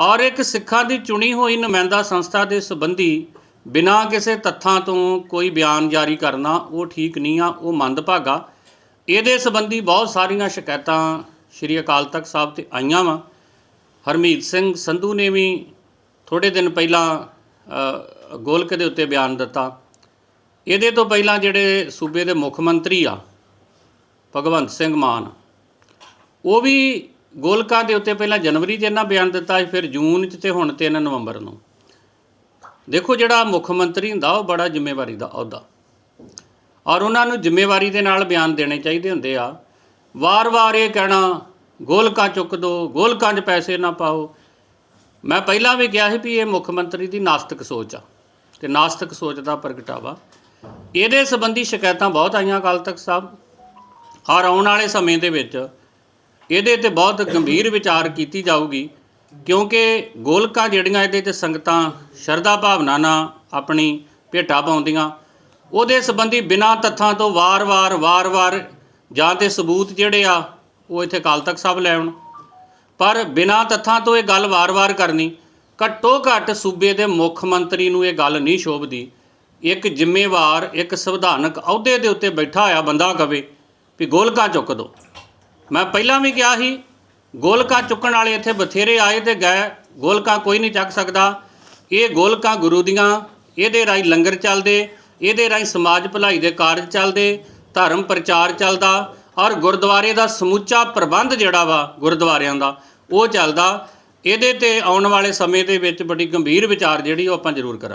ਔਰ ਇੱਕ ਸਿੱਖਾਂ ਦੀ ਚੁਣੀ ਹੋਈ ਨੁਮਾਇੰਦਾ ਸੰਸਥਾ ਦੇ ਸੰਬੰਧੀ ਬਿਨਾਂ ਕਿਸੇ ਤੱਥਾਂ ਤੋਂ ਕੋਈ ਬਿਆਨ ਜਾਰੀ ਕਰਨਾ ਉਹ ਠੀਕ ਨਹੀਂ ਆ, ਉਹ ਮੰਦਭਾਗਾ। ਇਹਦੇ ਸੰਬੰਧੀ ਬਹੁਤ ਸਾਰੀਆਂ ਸ਼ਿਕਾਇਤਾਂ ਸ਼੍ਰੀ ਅਕਾਲ ਤਖਤ ਸਾਹਿਬ ਤੇ ਆਈਆਂ ਵਾ। ਹਰਮੀਤ ਸਿੰਘ ਸੰਧੂ ਨੇ ਵੀ ਥੋੜੇ ਦਿਨ ਪਹਿਲਾਂ ਗੋਲਕ ਦੇ ਉੱਤੇ ਬਿਆਨ ਦਿੱਤਾ। ਇਹਦੇ ਤੋਂ ਪਹਿਲਾਂ ਜਿਹੜੇ ਸੂਬੇ ਦੇ ਮੁੱਖ ਮੰਤਰੀ ਆ, ਭਗਵੰਤ ਸਿੰਘ ਮਾਨ, ਉਹ ਵੀ ਗੋਲਕਾਂ ਦੇ ਉੱਤੇ ਪਹਿਲਾਂ ਜਨਵਰੀ 'ਚ ਇਹਨਾਂ ਬਿਆਨ ਦਿੱਤਾ ਸੀ, ਫਿਰ ਜੂਨ 'ਚ ਤੇ ਹੁਣ 3 ਨਵੰਬਰ ਨੂੰ। ਦੇਖੋ ਜਿਹੜਾ ਮੁੱਖ ਮੰਤਰੀ ਹੁੰਦਾ, ਉਹ ਬੜਾ ਜ਼ਿੰਮੇਵਾਰੀ ਦਾ ਅਹੁਦਾ। ਔਰ ਉਹਨਾਂ ਨੂੰ ਜ਼ਿੰਮੇਵਾਰੀ ਦੇ ਨਾਲ ਬਿਆਨ ਦੇਣੇ ਚਾਹੀਦੇ ਹੁੰਦੇ ਆ। ਵਾਰ-ਵਾਰ ਇਹ ਕਹਿਣਾ, ਗੋਲਕਾਂ ਚੁੱਕ ਦਿਓ ਗੋਲਕਾਂ 'ਚ ਪੈਸੇ ਨਾ ਪਾਓ। ਮੈਂ ਪਹਿਲਾਂ ਵੀ ਕਿਹਾ ਸੀ ਵੀ ਇਹ ਮੁੱਖ ਮੰਤਰੀ ਦੀ ਨਾਸਤਿਕ ਸੋਚ ਆ, ਤੇ ਨਾਸਤਿਕ ਸੋਚ ਦਾ ਪ੍ਰਗਟਾਵਾ। ਇਹਦੇ ਸੰਬੰਧੀ ਸ਼ਿਕਾਇਤਾਂ ਬਹੁਤ ਆਈਆਂ ਅਕਾਲ ਤਖਤ ਸਾਹਿਬ। ਔਰ ਆਉਣ ਵਾਲੇ ਸਮੇਂ ਦੇ ਵਿੱਚ ਇਹਦੇ ਤੇ ਬਹੁਤ ਗੰਭੀਰ ਵਿਚਾਰ ਕੀਤੀ ਜਾਊਗੀ, ਕਿਉਂਕਿ ਗੋਲਕਾਂ ਜਿਹੜੀਆਂ ਇਹਦੇ ਤੇ ਸੰਗਤਾਂ ਸ਼ਰਧਾ ਭਾਵਨਾ ਨਾਲ ਆਪਣੀ ਭੇਟਾ ਪਾਉਂਦੀਆਂ, ਉਹਦੇ ਸੰਬੰਧੀ ਬਿਨਾਂ ਤੱਥਾਂ ਤੋਂ ਵਾਰ-ਵਾਰ ਵਾਰ-ਵਾਰ ਜਾਂ ਤੇ ਸਬੂਤ ਜਿਹੜੇ ਆ, ਉਹ ਇੱਥੇ ਅਕਾਲ ਤਖਤ ਸਾਹਿਬ ਲੈ ਆਉਣ। ਪਰ ਬਿਨਾਂ ਤੱਥਾਂ ਤੋਂ ਇਹ ਗੱਲ ਵਾਰ-ਵਾਰ ਕਰਨੀ, ਘੱਟੋ ਘੱਟ ਸੂਬੇ ਦੇ ਮੁੱਖ ਮੰਤਰੀ ਨੂੰ ਇਹ ਗੱਲ ਨਹੀਂ ਸ਼ੋਭਦੀ। ਇੱਕ ਜ਼ਿੰਮੇਵਾਰ, ਇੱਕ ਸੰਵਿਧਾਨਕ ਅਹੁਦੇ ਦੇ ਉੱਤੇ ਬੈਠਾ ਹੋਇਆ ਬੰਦਾ ਕਵੇ ਵੀ ਗੋਲਕਾ ਚੁੱਕ ਦੋ। ਮੈਂ ਪਹਿਲਾਂ ਵੀ ਕਿਹਾ ਸੀ, ਗੋਲਕਾਂ ਚੁੱਕਣ ਵਾਲੇ ਇੱਥੇ ਬਥੇਰੇ ਆਏ ਤੇ ਗਏ, ਗੋਲਕਾਂ ਕੋਈ ਨਹੀਂ ਚੱਕ ਸਕਦਾ। ਇਹ ਗੋਲਕਾਂ ਗੁਰੂ ਦੀਆਂ, ਇਹਦੇ ਰਾਹੀਂ ਲੰਗਰ ਚੱਲਦੇ, ਇਹਦੇ ਰਾਹੀਂ ਸਮਾਜ ਭਲਾਈ ਦੇ ਕਾਰਜ ਚੱਲਦੇ, ਧਰਮ ਪ੍ਰਚਾਰ ਚੱਲਦਾ, ਔਰ ਗੁਰਦੁਆਰੇ ਦਾ ਸਮੁੱਚਾ ਪ੍ਰਬੰਧ ਜਿਹੜਾ ਵਾ ਗੁਰਦੁਆਰਿਆਂ ਦਾ, ਉਹ ਚੱਲਦਾ। ਇਹਦੇ ਤੇ ਆਉਣ ਵਾਲੇ ਸਮੇਂ ਦੇ ਵਿੱਚ ਬੜੀ ਗੰਭੀਰ ਵਿਚਾਰ ਜਿਹੜੀ ਉਹ ਆਪਾਂ ਜ਼ਰੂਰ ਕਰਾਂਗੇ।